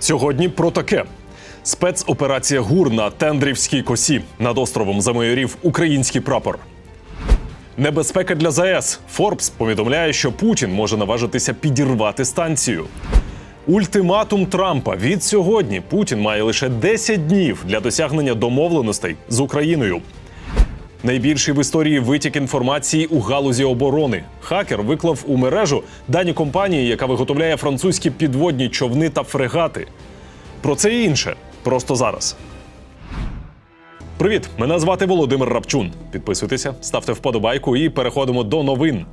Сьогодні про таке. Спецоперація ГУР на Тендрівській косі над островом замайорів український прапор. Небезпека для ЗАЕС. Форбс повідомляє, що Путін може наважитися підірвати станцію. Ультиматум Трампа від сьогодні Путін має лише 10 днів для досягнення домовленостей з Україною. Найбільший в історії витік інформації у галузі оборони. Хакер виклав у мережу дані компанії, яка виготовляє французькі підводні човни та фрегати. Про це і інше просто зараз. Привіт! Мене звати Володимир Рапчун. Підписуйтеся, ставте вподобайку і переходимо до новин.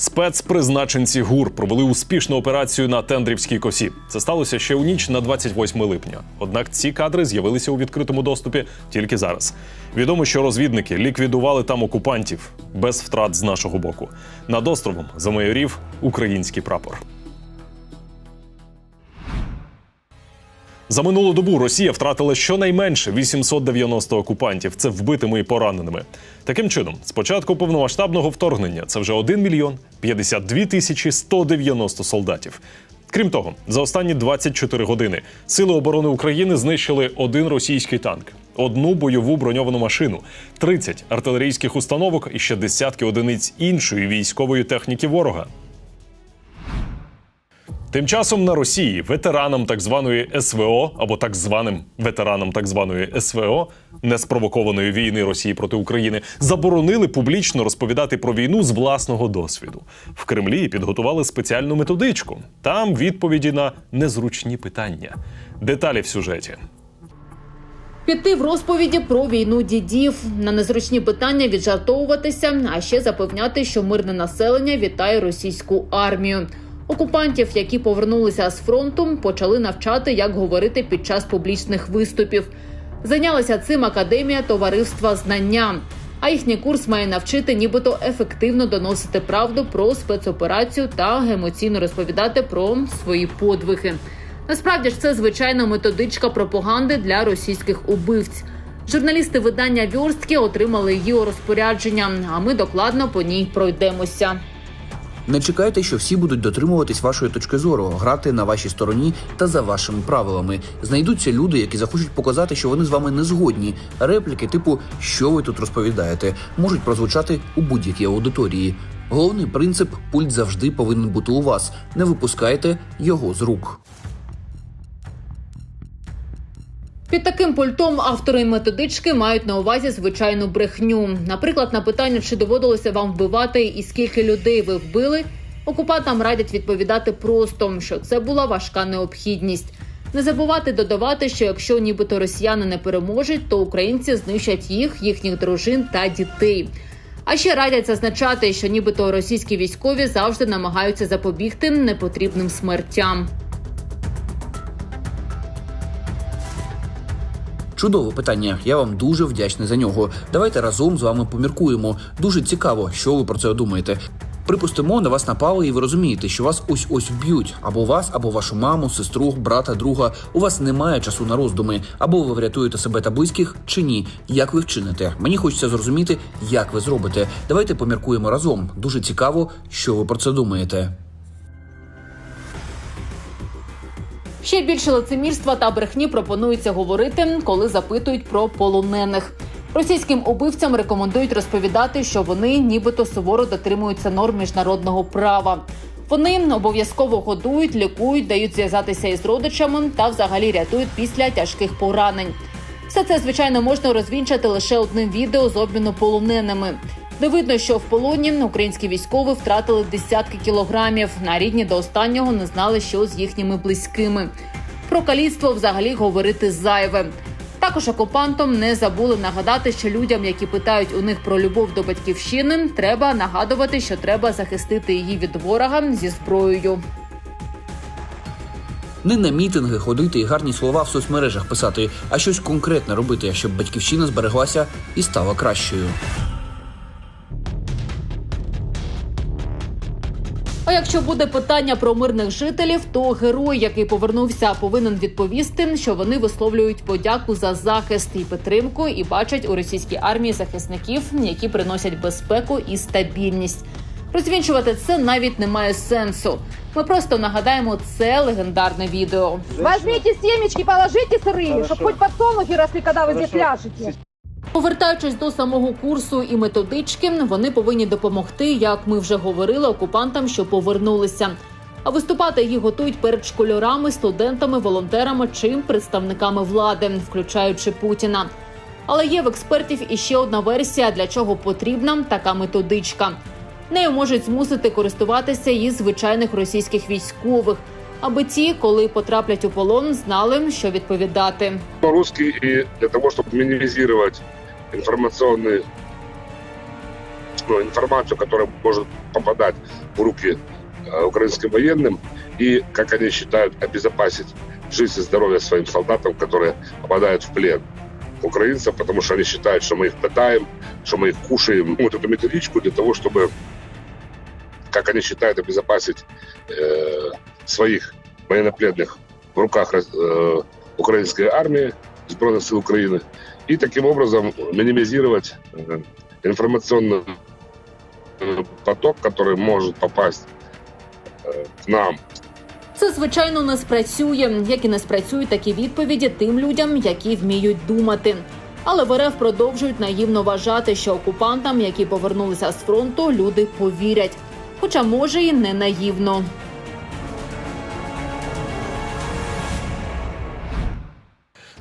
Спецпризначенці ГУР провели успішну операцію на Тендрівській косі. Це сталося ще у ніч на 28 липня. Однак ці кадри з'явилися у відкритому доступі тільки зараз. Відомо, що розвідники ліквідували там окупантів без втрат з нашого боку. Над островом замайорів український прапор. За минулу добу Росія втратила щонайменше 890 окупантів. Це вбитими і пораненими. Таким чином, з початку повномасштабного вторгнення це вже 1 мільйон 52 тисячі 190 солдатів. Крім того, за останні 24 години сили оборони України знищили один російський танк, одну бойову броньовану машину, 30 артилерійських установок і ще десятки одиниць іншої військової техніки ворога. Тим часом на Росії ветеранам так званої СВО або так званим ветеранам так званої СВО неспровокованої війни Росії проти України заборонили публічно розповідати про війну з власного досвіду. В Кремлі підготували спеціальну методичку. Там відповіді на незручні питання. Деталі в сюжеті. Піти в розповіді про війну дідів на незручні питання віджартовуватися, а ще запевняти, що мирне населення вітає російську армію. Окупантів, які повернулися з фронту, почали навчати, як говорити під час публічних виступів. Зайнялася цим академія товариства знання. А їхній курс має навчити, нібито ефективно доносити правду про спецоперацію та емоційно розповідати про свої подвиги. Насправді ж це звичайна методичка пропаганди для російських убивць. Журналісти видання Вьорстки отримали її у розпорядження. А ми докладно по ній пройдемося. Не чекайте, що всі будуть дотримуватись вашої точки зору, грати на вашій стороні та за вашими правилами. Знайдуться люди, які захочуть показати, що вони з вами не згодні. Репліки, типу що ви тут розповідаєте, можуть прозвучати у будь-якій аудиторії. Головний принцип пульт завжди повинен бути у вас. Не випускайте його з рук. Під таким пультом автори методички мають на увазі звичайну брехню. Наприклад, на питання, чи доводилося вам вбивати і скільки людей ви вбили, окупантам радять відповідати просто, що це була важка необхідність. Не забувати додавати, що якщо нібито росіяни не переможуть, то українці знищать їх, їхніх дружин та дітей. А ще радять зазначати, що нібито російські військові завжди намагаються запобігти непотрібним смертям. Чудове питання. Я вам дуже вдячний за нього. Давайте разом з вами поміркуємо. Дуже цікаво, що ви про це думаєте. Припустимо, на вас напали, і ви розумієте, що вас ось ось вб'ють або вас, або вашу маму, сестру, брата, друга. У вас немає часу на роздуми, або ви врятуєте себе та близьких, чи ні. Як ви вчините? Мені хочеться зрозуміти, як ви зробите. Давайте поміркуємо разом. Дуже цікаво, що ви про це думаєте. Ще більше лицемірства та брехні пропонується говорити, коли запитують про полонених. Російським убивцям рекомендують розповідати, що вони нібито суворо дотримуються норм міжнародного права. Вони обов'язково годують, лікують, дають зв'язатися із родичами та взагалі рятують після тяжких поранень. Все це звичайно можна розвінчати лише одним відео з обміну полоненими. Де видно, що в полоні українські військові втратили десятки кілограмів. На рідні до останнього не знали, що з їхніми близькими. Про каліцтво взагалі говорити зайве. Також окупантам не забули нагадати, що людям, які питають у них про любов до батьківщини, треба нагадувати, що треба захистити її від ворога зі зброєю. Не на мітинги ходити і гарні слова в соцмережах писати, а щось конкретне робити, щоб батьківщина збереглася і стала кращою. якщо буде питання про мирних жителів, то герой, який повернувся, повинен відповісти, що вони висловлюють подяку за захист і підтримку, і бачать у російській армії захисників, які приносять безпеку і стабільність. Розвінчувати це навіть немає сенсу. Ми просто нагадаємо це легендарне відео. Возьмите семечки, положите сырые, чтобы хоть подсолнухи росли, когда вы здесь ляжете. Повертаючись до самого курсу і методички, вони повинні допомогти, як ми вже говорили, окупантам, що повернулися. А виступати їх готують перед школярами, студентами, волонтерами чи представниками влади, включаючи Путіна. Але є в експертів іще одна версія, для чого потрібна така методичка. Нею можуть змусити користуватися і звичайних російських військових, аби ті, коли потраплять у полон, знали, що відповідати. русский и для того, чтобы минимизировать информационный, ну, информацию, которая может попадать в руки э, украинским военным, и, как они считают, обезопасить жизнь и здоровье своим солдатам, которые попадают в плен украинцев, потому что они считают, что мы их пытаем, что мы их кушаем. Вот эту методичку для того, чтобы, как они считают, обезопасить э, своих военнопленных в руках э, украинской армии, Збройных сил Украины, и таким образом минимизировать э, информационный э, поток, который может попасть э, к нам. Це звичайно не спрацює, як і не спрацюють такі відповіді тим людям, які вміють думати. Але в РФ продовжують наївно вважати, що окупантам, які повернулися з фронту, люди повірять. Хоча може і не наївно.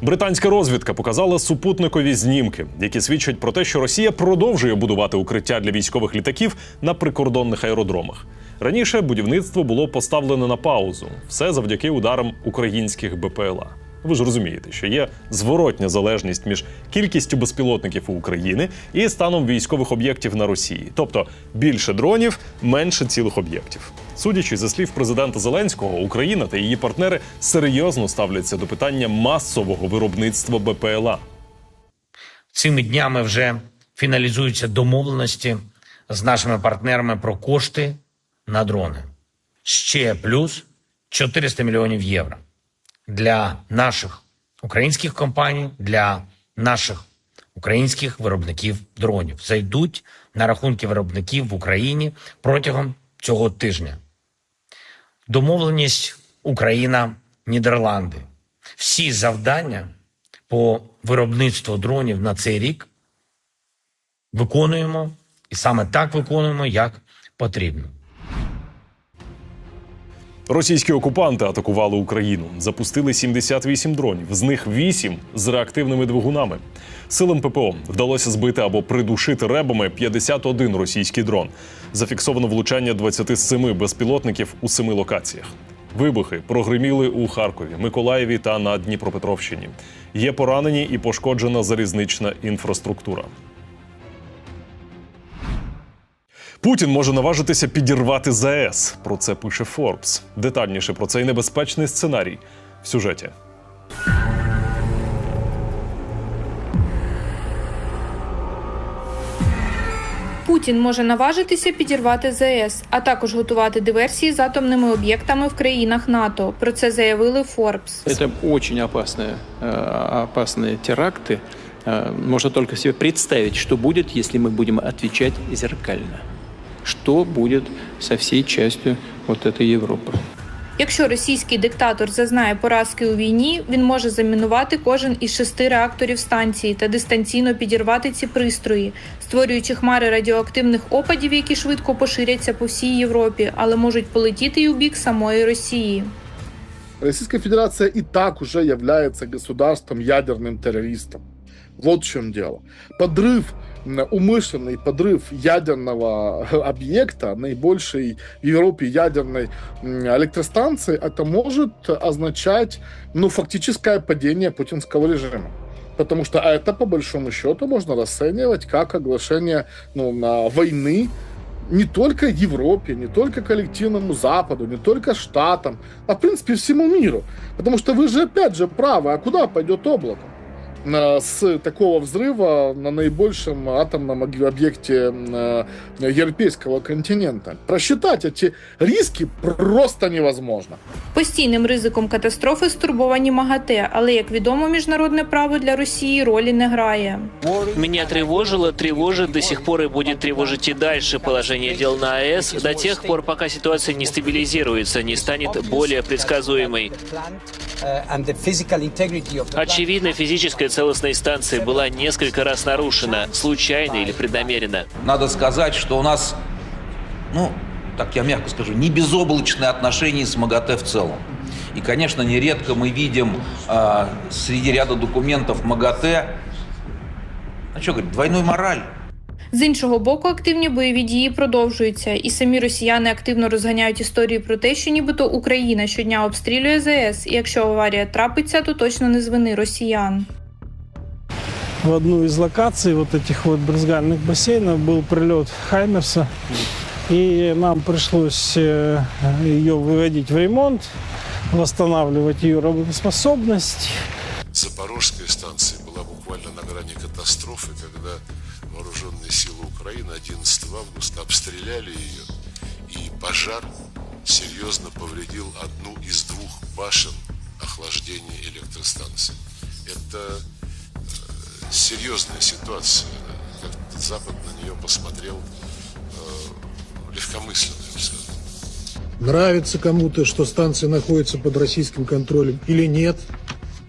Британська розвідка показала супутникові знімки, які свідчать про те, що Росія продовжує будувати укриття для військових літаків на прикордонних аеродромах. Раніше будівництво було поставлено на паузу, все завдяки ударам українських БПЛА. Ви ж розумієте, що є зворотня залежність між кількістю безпілотників у України і станом військових об'єктів на Росії, тобто більше дронів, менше цілих об'єктів. Судячи зі слів президента Зеленського, Україна та її партнери серйозно ставляться до питання масового виробництва БПЛА. Цими днями вже фіналізуються домовленості з нашими партнерами про кошти на дрони. Ще плюс 400 мільйонів євро для наших українських компаній, для наших українських виробників дронів. Зайдуть на рахунки виробників в Україні протягом цього тижня. Домовленість Україна, Нідерланди. Всі завдання по виробництву дронів на цей рік виконуємо і саме так виконуємо, як потрібно. Російські окупанти атакували Україну, запустили 78 дронів, з них 8 з реактивними двигунами. Силам ППО вдалося збити або придушити ребами 51 російський дрон. Зафіксовано влучання 27 безпілотників у семи локаціях. Вибухи прогриміли у Харкові, Миколаєві та на Дніпропетровщині. Є поранені і пошкоджена залізнична інфраструктура. Путін може наважитися підірвати ЗАЕС. Про це пише Форбс. Детальніше про цей небезпечний сценарій в сюжеті. Путін може наважитися підірвати ЗАЕС, а також готувати диверсії з атомними об'єктами в країнах НАТО. Про це заявили Форбс. Это очень опасные, э, опасные теракты. Э, Можно только себе представить, что будет, если мы будем отвечать зеркально. Что будет со всей частью вот этой Европы. Якщо російський диктатор зазнає поразки у війні, він може замінувати кожен із шести реакторів станції та дистанційно підірвати ці пристрої, створюючи хмари радіоактивних опадів, які швидко поширяться по всій Європі, але можуть полетіти й у бік самої Росії. Российская Федерация и так уже является государством ядерным террористом. Вот в чем дело. Подрыв, умышленный подрыв ядерного объекта, наибольшей в Европе ядерной электростанции, это может означать, ну, фактическое падение путинского режима. Потому что это, по большому счету, можно расценивать как оглашение ну, на войны не только Европе, не только коллективному Западу, не только Штатам, а в принципе всему миру. Потому что вы же опять же правы, а куда пойдет облако? э, с такого взрыва на наибольшем атомном об- объекте э, европейского континента. Просчитать эти риски просто невозможно. Постійним ризиком катастрофи стурбовані МАГАТЕ, але як відомо, міжнародне право для Росії ролі не грає. Меня тревожило, тревожит до сих пор и будет тревожить и дальше положение дел на АЭС до тех пор, пока ситуация не стабилизируется, не станет более предсказуемой. Очевидно, физическая целостность станции была несколько раз нарушена, случайно или преднамеренно. Надо сказать, что у нас, ну, так я мягко скажу, не безоблачные отношения с МАГАТЭ в целом. И, конечно, нередко мы видим а, среди ряда документов МАГАТЭ, а что говорить, двойную мораль. З іншого боку, активні бойові дії продовжуються, і самі росіяни активно розганяють історії про те, що нібито Україна щодня обстрілює ЗС, і якщо аварія трапиться, то точно не з вини росіян. в одну из локаций вот этих вот брызгальных бассейнов был прилет Хаймерса. И нам пришлось э, ее выводить в ремонт, восстанавливать ее работоспособность. Запорожская станция была буквально на грани катастрофы, когда вооруженные силы Украины 11 августа обстреляли ее, и пожар серьезно повредил одну из двух башен охлаждения электростанции. Это э, серьезная ситуация. Как Запад на нее посмотрел э, легкомысленно, я бы сказал. Нравится кому-то, что станция находится под российским контролем или нет,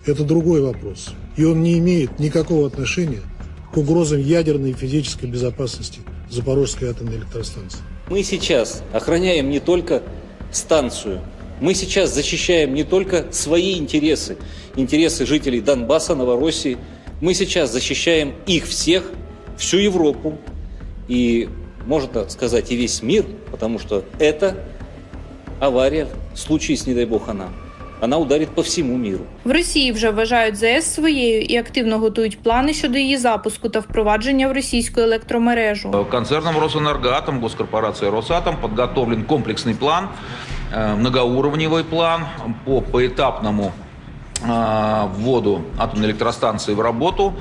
это другой вопрос. И он не имеет никакого отношения к угрозам ядерной и физической безопасности Запорожской атомной электростанции. Мы сейчас охраняем не только станцию, мы сейчас защищаем не только свои интересы, интересы жителей Донбасса, Новороссии, мы сейчас защищаем их всех, всю Европу и, можно сказать, и весь мир, потому что это авария, случись, не дай бог, она, она ударит по всему миру. В Росії вже вважають ЗС своєю і активно готують плани щодо її запуску та впровадження в російську електромережу. Концерном Росэнергоатом, госкорпорацией Росатом подготовлен комплексный план, э, многоуровневый план по поэтапному э, вводу атомной электростанции в работу.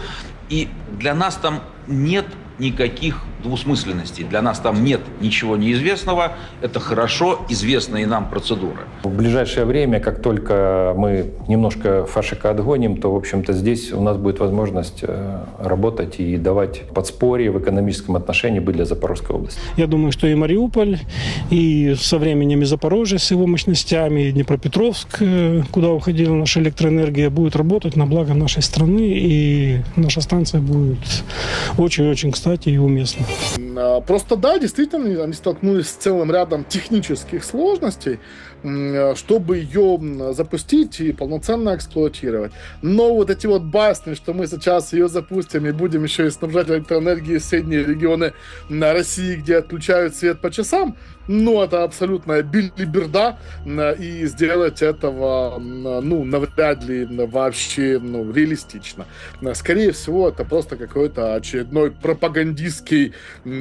И для нас там нет никаких двусмысленностей. Для нас там нет ничего неизвестного. Это хорошо известные нам процедуры. В ближайшее время, как только мы немножко фашика отгоним, то, в общем-то, здесь у нас будет возможность э, работать и давать подспорье в экономическом отношении быть для Запорожской области. Я думаю, что и Мариуполь, и со временем и Запорожье с его мощностями, и Днепропетровск, э, куда уходила наша электроэнергия, будет работать на благо нашей страны, и наша станция будет очень-очень кстати и уместна. E Просто да, действительно, они столкнулись с целым рядом технических сложностей, м, чтобы ее запустить и полноценно эксплуатировать. Но вот эти вот басни, что мы сейчас ее запустим и будем еще и снабжать электроэнергией соседние регионы м, России, где отключают свет по часам, ну, это абсолютная билиберда, и сделать этого, ну, навряд ли вообще, ну, реалистично. Скорее всего, это просто какой-то очередной пропагандистский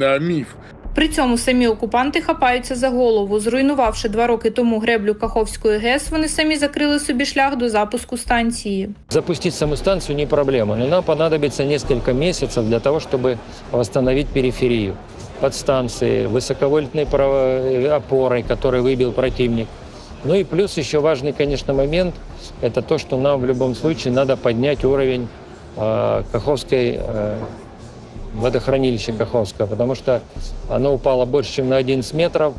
м, миф. При цьому самі окупанти хапаються за голову. Зруйнувавши два роки тому греблю Каховської ГЕС, вони самі закрили собі шлях до запуску станції. Запустить саму станцию не проблема, но нам понадобится несколько месяцев для того, чтобы восстановить периферию подстанции, высоковольтной право- опорой, которую выбил противник. Ну и плюс еще важный, конечно, момент – это то, что нам в любом случае надо поднять уровень э, Каховской э, водохранилища Каховского, потому что оно упало больше, чем на 11 метров,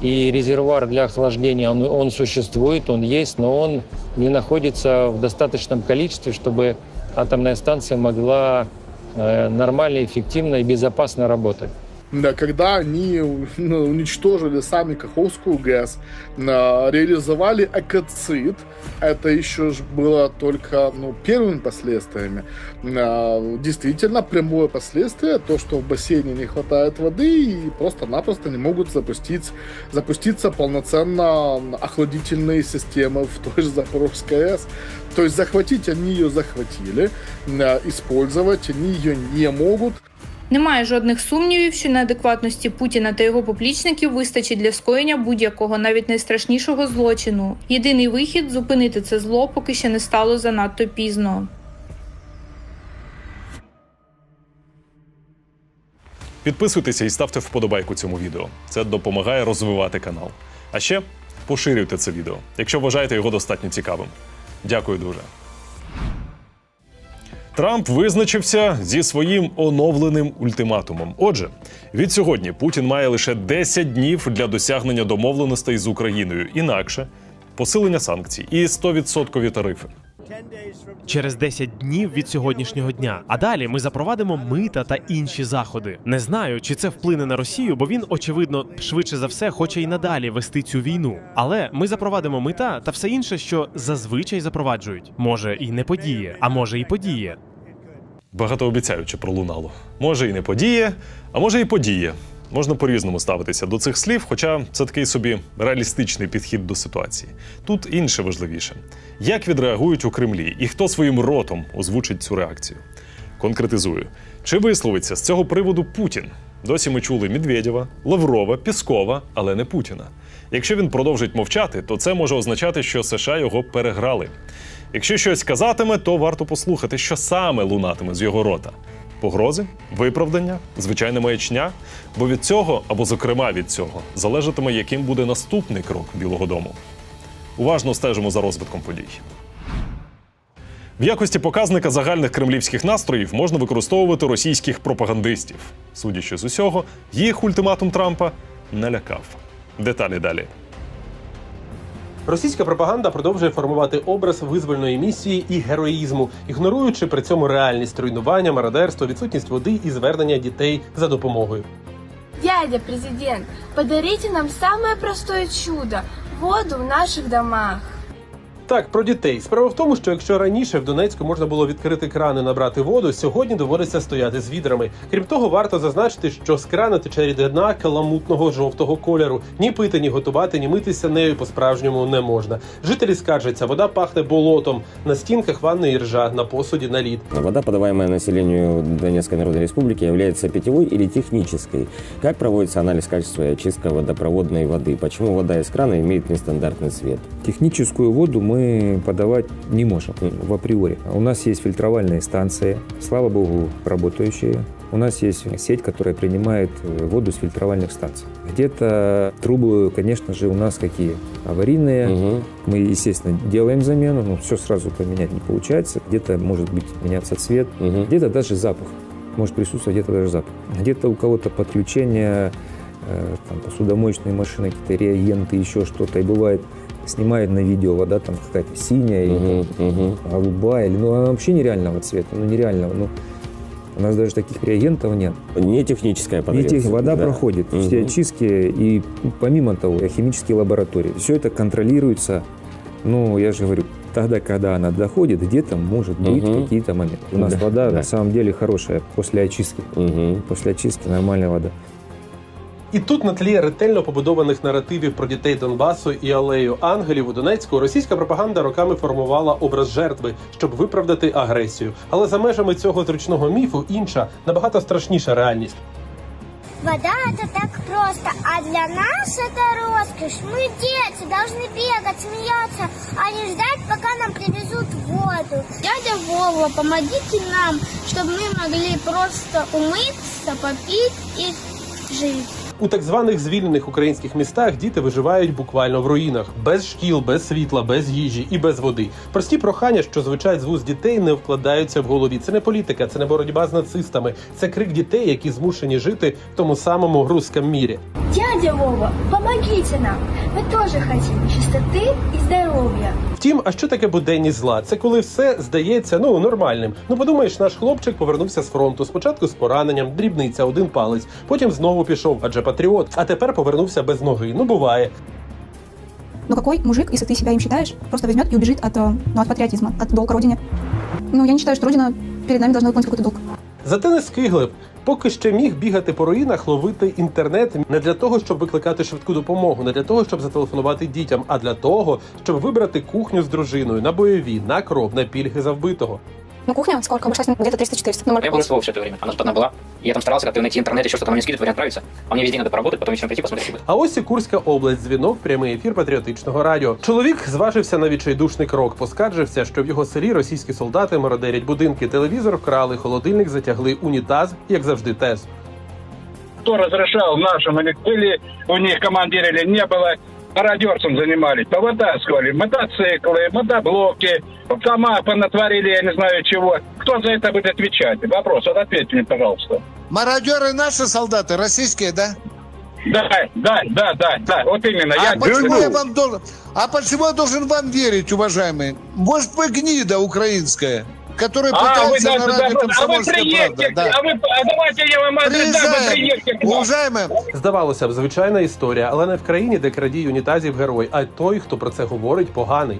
и резервуар для охлаждения, он, он существует, он есть, но он не находится в достаточном количестве, чтобы атомная станция могла э, нормально, эффективно и безопасно работать. Да, когда они ну, уничтожили сами Каховскую ГЭС, а, реализовали экоцид, это еще было только ну, первыми последствиями. А, Действительно, прямое последствие, то, что в бассейне не хватает воды и просто-напросто не могут запустить, запуститься полноценно охладительные системы в той же Запорожской АЭС. То есть захватить они ее захватили, а, использовать они ее не могут. Немає жодних сумнівів, що неадекватності Путіна та його поплічників вистачить для скоєння будь-якого, навіть найстрашнішого злочину. Єдиний вихід зупинити це зло, поки ще не стало занадто пізно. Підписуйтеся і ставте вподобайку цьому відео. Це допомагає розвивати канал. А ще поширюйте це відео, якщо вважаєте його достатньо цікавим. Дякую дуже. Трамп визначився зі своїм оновленим ультиматумом. Отже, від сьогодні Путін має лише 10 днів для досягнення домовленостей з Україною. Інакше посилення санкцій і 100% тарифи. Через 10 днів від сьогоднішнього дня. А далі ми запровадимо мита та інші заходи. Не знаю, чи це вплине на Росію, бо він, очевидно, швидше за все хоче і надалі вести цю війну. Але ми запровадимо мита та все інше, що зазвичай запроваджують. Може і не подіє, а може і подіє. Багатообіцяюче пролунало. Може і не подіє, а може і подіє. Можна по-різному ставитися до цих слів, хоча це такий собі реалістичний підхід до ситуації. Тут інше важливіше: як відреагують у Кремлі і хто своїм ротом озвучить цю реакцію. Конкретизую, чи висловиться з цього приводу Путін? Досі ми чули Медведєва, Лаврова, Піскова, але не Путіна. Якщо він продовжить мовчати, то це може означати, що США його переграли. Якщо щось казатиме, то варто послухати, що саме лунатиме з його рота. Погрози, виправдання, звичайна маячня. Бо від цього, або зокрема від цього, залежатиме, яким буде наступний крок Білого Дому. Уважно стежимо за розвитком подій. В якості показника загальних кремлівських настроїв можна використовувати російських пропагандистів. Судячи з усього, їх ультиматум Трампа налякав. Деталі далі. Російська пропаганда продовжує формувати образ визвольної місії і героїзму, ігноруючи при цьому реальність руйнування, мародерство, відсутність води і звернення дітей за допомогою. Дядя президент, подарите нам самое простое чудо – воду в наших домах. Так, про дітей. Справа в тому, що якщо раніше в Донецьку можна було відкрити крани набрати воду, сьогодні доводиться стояти з відрами. Крім того, варто зазначити, що з крана тече рідина каламутного жовтого кольору. Ні пити, ні готувати, ні митися нею по-справжньому не можна. Жителі скаржаться, вода пахне болотом. На стінках ванної ржа, на посуді наліт. Вода, подаваемая населению Донецкой Народной Республики, является питьевой или технической. Как проводится анализ качества и очистка водопроводной воды? Почему вода из крана имеет нестандартный цвет? Техническую воду мы подавать не можем в априори. У нас есть фильтровальные станции, слава богу, работающие. У нас есть сеть, которая принимает э, воду с фильтровальных станций. Где-то трубы, конечно же, у нас какие? Аварийные. Мы, естественно, делаем замену, но все сразу поменять не получается. Где-то может быть меняться цвет, где-то даже запах. Может присутствовать где-то даже запах. Где-то у кого-то подключение э, там, посудомоечной машины, какие-то реагенты, еще что-то. И бывает, снимает на видео вода там какая-то синяя или там, голубая, или, ну она вообще нереального цвета, ну нереального. Ну, у нас даже таких реагентов нет. Не техническая Не подается, тех- вода да? проходит Мгм. все очистки и ну, помимо того химические лаборатории. Все это контролируется. Ну, я же говорю, тогда, когда она доходит, где-то может быть Мгм. какие-то моменты. У нас Да, вода да. на самом деле хорошая после очистки. После очистки нормальная вода. І тут на тлі ретельно побудованих наративів про дітей Донбасу і алею ангелів у Донецьку російська пропаганда роками формувала образ жертви, щоб виправдати агресію. Але за межами цього зручного міфу інша набагато страшніша реальність. Вода это так просто, а для нас это роскошь. Мы дети, должны бегать, смеяться, а не ждать, пока нам привезут воду. Дядя Вова, помогите нам, чтобы мы могли просто умыться, попить и жить. У так званих звільнених українських містах діти виживають буквально в руїнах, без шкіл, без світла, без їжі і без води. Прості прохання, що звучать з вуст дітей, не вкладаються в голові. Це не політика, це не боротьба з нацистами. Це крик дітей, які змушені жити в тому самому русском мірі. Дядя Вова, помогите нам. Мы тоже хотим чистоты и здоровья. Втім, а що таке буденність зла? Це коли все здається ну нормальним. Ну подумаєш, наш хлопчик повернувся з фронту. Спочатку з пораненням, дрібниця, один палець. Потім знову пішов, адже патріот. А тепер повернувся без ноги. Ну буває. Но какой мужик, если ты себя им считаешь, просто возьмет и убежит от, э, ну, от патриотизма, от долга родине? Ну, я не считаю, что родина перед нами должна выполнить какой-то долг. Зате не скиглив. Поки ще міг бігати по руїнах, ловити інтернет не для того, щоб викликати швидку допомогу, не для того, щоб зателефонувати дітям, а для того, щоб вибрати кухню з дружиною на бойові, на кров, на пільги за вбитого. Ну, кухня сколько? Обошлась мне где-то 300-400. Ну, Я был СВО все это время. Она же одна была. И я там старался как-то найти интернет, еще что-то мне скидывать, вариант отправиться. А мне весь день надо поработать, потом вечером прийти, посмотреть. типа. А ось і Курська область, дзвінок, прямий ефір патріотичного радіо. Чоловік зважився на відчайдушний крок, поскаржився, що в його селі російські солдати мародерять будинки, телевізор вкрали, холодильник затягли, унітаз, як завжди, тез. кто разрешал нашим, или были у них командиры, или не было, Мародерством занимались, повытаскивали мотоциклы, мотоблоки, дома понатворили, я не знаю чего. Кто за это будет отвечать? Вопрос, вот ответьте мне, пожалуйста. Мародеры наши солдаты, российские, да? Да, да, да, да, да, вот именно. А я почему я вам должен... А почему я должен вам верить, уважаемые? Может, вы гнида украинская, которая А, вы пытается даже- на радио а вы «Комсомольская приедете, правда». Да. а вы, а давайте я вам адрес дам, вы Приезжаем. приедете к нам. Уважаемые, Здавалося б, звичайна історія, але не в країні, де крадій унітазів герой, а той, хто про це говорить, поганий.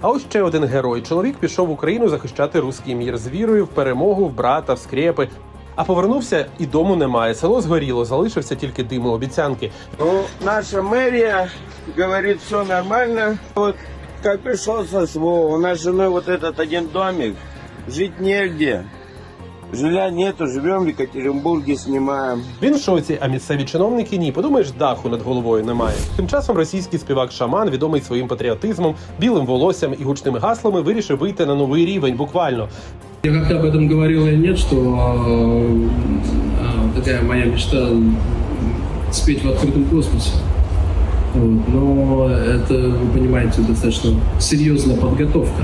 А ось ще один герой. Чоловік пішов в Україну захищати руський мір з вірою в перемогу, в брата, в скрепи. А повернувся і дому немає. Село згоріло, залишився тільки дим і обіцянки. Ну, наша мэрия говорит, все нормально. Вот как пришел со СВО, у нас с женой вот этот один домик, жить негде. Жилья нету, живем в Екатеринбурге, снимаем. Він в шоці, а місцеві чиновники ні. Подумаєш, даху над головою немає. Тим часом російський співак Шаман, відомий своїм патріотизмом, білим волоссям і гучними гаслами, вирішив вийти на новий рівень. Буквально Я как-то об этом говорил или нет, что э, э, такая моя мечта м, спеть в открытом космосе. Вот. Но это, вы понимаете, достаточно серьезная подготовка.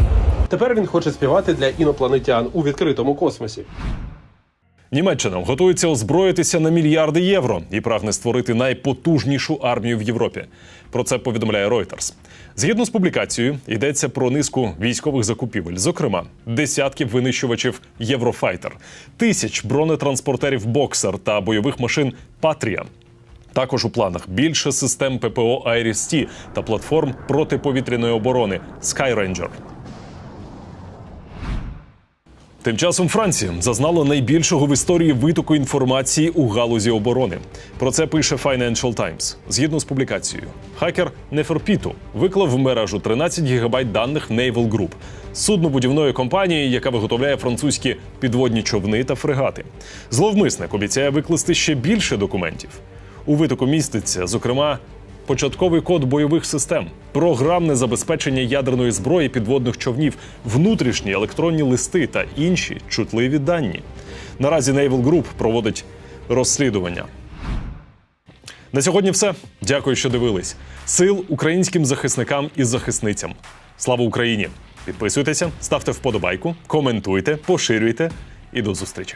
тепер він хоче співати для інопланетян у відкритому космосі. Німеччина готується озброїтися на мільярди євро і прагне створити найпотужнішу армію в Європі. Про це повідомляє Reuters. Згідно з публікацією, йдеться про низку військових закупівель, зокрема, десятків винищувачів Єврофайтер, тисяч бронетранспортерів Боксер та бойових машин Патрія. Також у планах більше систем ППО Айріс-Ті та платформ протиповітряної оборони Skyranger. Тим часом Франція зазнала найбільшого в історії витоку інформації у галузі оборони. Про це пише Financial Times. Згідно з публікацією, хакер Неферпіту виклав в мережу 13 гігабайт даних Naval Group, суднобудівної компанії, яка виготовляє французькі підводні човни та фрегати. Зловмисник обіцяє викласти ще більше документів. У витоку міститься, зокрема, початковий код бойових систем, програмне забезпечення ядерної зброї підводних човнів, внутрішні електронні листи та інші чутливі дані. Наразі Naval Group проводить розслідування. На сьогодні все. Дякую, що дивились. Сил українським захисникам і захисницям. Слава Україні! Підписуйтеся, ставте вподобайку, коментуйте, поширюйте і до зустрічі.